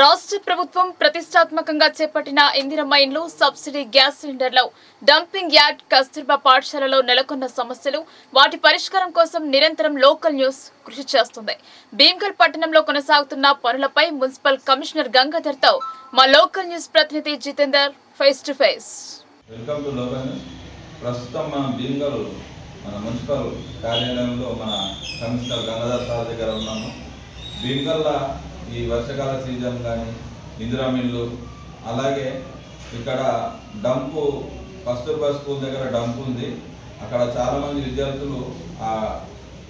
రాష్ట్ర ప్రభుత్వం ప్రతిష్టాత్మకంగా చేపట్టిన ఇందిరమ్మ ఇండ్లు సబ్సిడీ గ్యాస్ సిలిండర్లు డంపింగ్ యార్డ్ కస్తూర్బా పాఠశాలలో నెలకొన్న సమస్యలు వాటి పరిష్కారం కోసం నిరంతరం లోకల్ న్యూస్ కృషి చేస్తుంది. భీమ్గల్ పట్టణంలో కొనసాగుతున్న పనులపై మున్సిపల్ కమిషనర్ గంగాధర్తో మా లోకల్ న్యూస్ ప్రతినిధి Jitender face to face. Welcome to local ప్రస్తుతం మన భీమ్గల్ మన మున్సిపల్ కార్యాలయంలో మన కమిషనర్ గంగాధర్ సార్ దగ్గర ఉన్నాము. భీమ్గల్ల ఈ వర్షకాల సీజన్ కానీ ఇందిరా మిల్లు అలాగే ఇక్కడ డంపు కస్తూర్బా స్కూల్ దగ్గర డంప్ ఉంది. అక్కడ చాలామంది విద్యార్థులు ఆ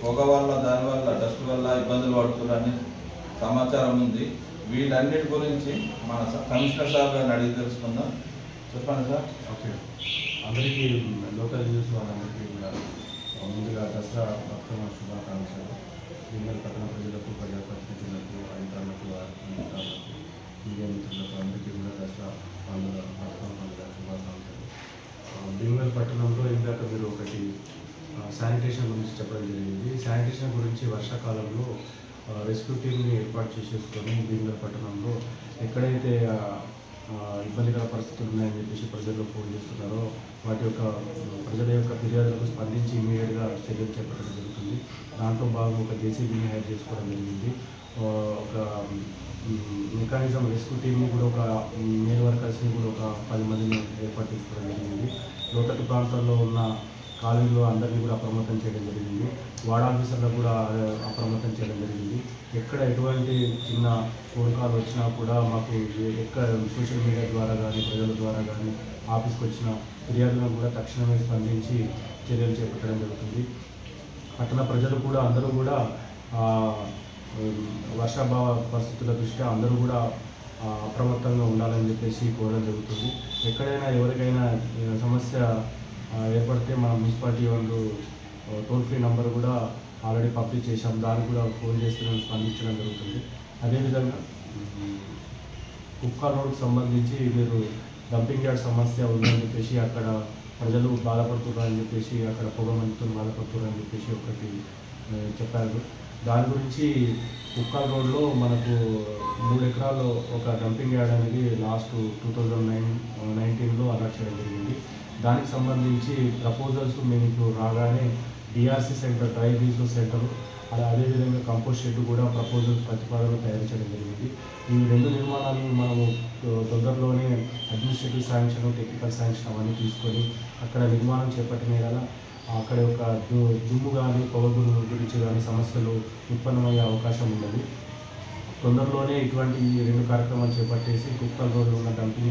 పొగ వల్ల దానివల్ల డస్ట్ వల్ల ఇబ్బందులు పడుతున్నారని సమాచారం ఉంది. వీటన్నిటి గురించి మన స- కమిషనర్ సార్ గారిని అడిగి తెలుసుకుందాం. చెప్పండి సార్. ఓకే. అందరికీ లోకల్ న్యూస్ వాళ్ళందరికీ కూడా ముందుగా దసరా బతుకమ్మ శుభాకాంక్షలు. విన్నర్ పట్టణ ప్రజలకు ప్రజాప్రతినిధులకు అధికారులకు అధికారులకు మీడియా మిత్రులకు అందరికీ కూడా దసరా పండుగ బతుకమ్మ పండుగ శుభాకాంక్షలు. భీమవరం పట్టణంలో ఇందాక మీరు ఒకటి శానిటేషన్ గురించి చెప్పడం జరిగింది. శానిటేషన్ గురించి వర్షాకాలంలో రెస్క్యూ టీమ్ని ఏర్పాటు చేసేసుకొని భీమగల్ పట్టణంలో ఎక్కడైతే ఇబ్బందికర పరిస్థితులు ఉన్నాయని చెప్పేసి ప్రజల్లో ఫోన్ చేస్తున్నారో వాటి యొక్క ప్రజల యొక్క ఫిర్యాదులకు స్పందించి ఇమీడియట్గా చర్యలు చేపట్టడం జరుగుతుంది. దాంట్లో భాగంగా ఒక జేసీబీని హైర్ చేసుకోవడం జరిగింది. ఒక మెకానిజం రెస్క్యూ టీమ్ని కూడా ఒక మేల్ వర్కర్స్ని కూడా ఒక పది మందిని ఏర్పాటు చేసుకోవడం జరిగింది. లోతట్టు ప్రాంతాల్లో ఉన్న కాలనీలో అందరినీ కూడా అప్రమత్తం చేయడం జరిగింది. వార్డ్ ఆఫీసర్లకు కూడా అప్రమత్తం చేయడం జరిగింది. ఎక్కడ ఎటువంటి చిన్న ఫోన్ కాల్ వచ్చినా కూడా మాకు ఎక్కడ సోషల్ మీడియా ద్వారా కానీ ప్రజల ద్వారా కానీ ఆఫీస్కి వచ్చిన ఫిర్యాదులను కూడా తక్షణమే స్పందించి చర్యలు చేపట్టడం జరుగుతుంది. పట్టణ ప్రజలు కూడా అందరూ కూడా వర్షాభావ పరిస్థితుల దృష్ట్యా అందరూ కూడా అప్రమత్తంగా ఉండాలని చెప్పేసి కోరడం జరుగుతుంది. ఎక్కడైనా ఎవరికైనా సమస్య ఏర్పడితే మన మున్సిపాలిటీ వాళ్ళు టోల్ ఫ్రీ నెంబర్ కూడా ఆల్రెడీ పబ్లిష్ చేశాం. దానికి కూడా ఫోన్ చేస్తే మేము స్పందించడం జరుగుతుంది. అదేవిధంగా ఉమ్, కుక్క రోడ్కి సంబంధించి మీరు డంపింగ్ యార్డ్ సమస్య ఉందని చెప్పేసి అక్కడ ప్రజలు బాధపడుతున్నారని చెప్పేసి అక్కడ పొగ మంచుతో బాధపడుతున్నారని చెప్పేసి ఒకటి చెప్పారు. దాని గురించి కుక్కల్ రోడ్లో మనకు మూడు ఎకరాల్లో ఒక డంపింగ్ యార్డ్ అనేది లాస్ట్ టూ థౌజండ్ నైన్ నైన్టీన్లో అలాట్ చేయడం జరిగింది. దానికి సంబంధించి ప్రపోజల్స్ మేము ఇప్పుడు రాగానే DRC centre dry resource centre అలా అదేవిధంగా కంపోస్ట్ షెడ్ కూడా ప్రపోజల్ ప్రతిపాదన తయారు చేయడం జరిగింది. ఈ రెండు నిర్మాణాలు మనము తొ- తొందరలోనే అడ్మినిస్ట్రేటివ్ శాంక్షన్ టెక్నికల్ శాంక్షన్ అవన్నీ తీసుకొని అక్కడ నిర్మాణం చేపట్టిన కదా అక్కడ యొక్క దుమ్ము కానీ పొగ గురించి కానీ సమస్యలు ఉత్పన్నమయ్యే అవకాశం ఉన్నది. తొందరలోనే ఇటువంటి రెండు కార్యక్రమాలు చేపట్టేసి కుక్కల రోడ్లు ఉన్న డంపింగ్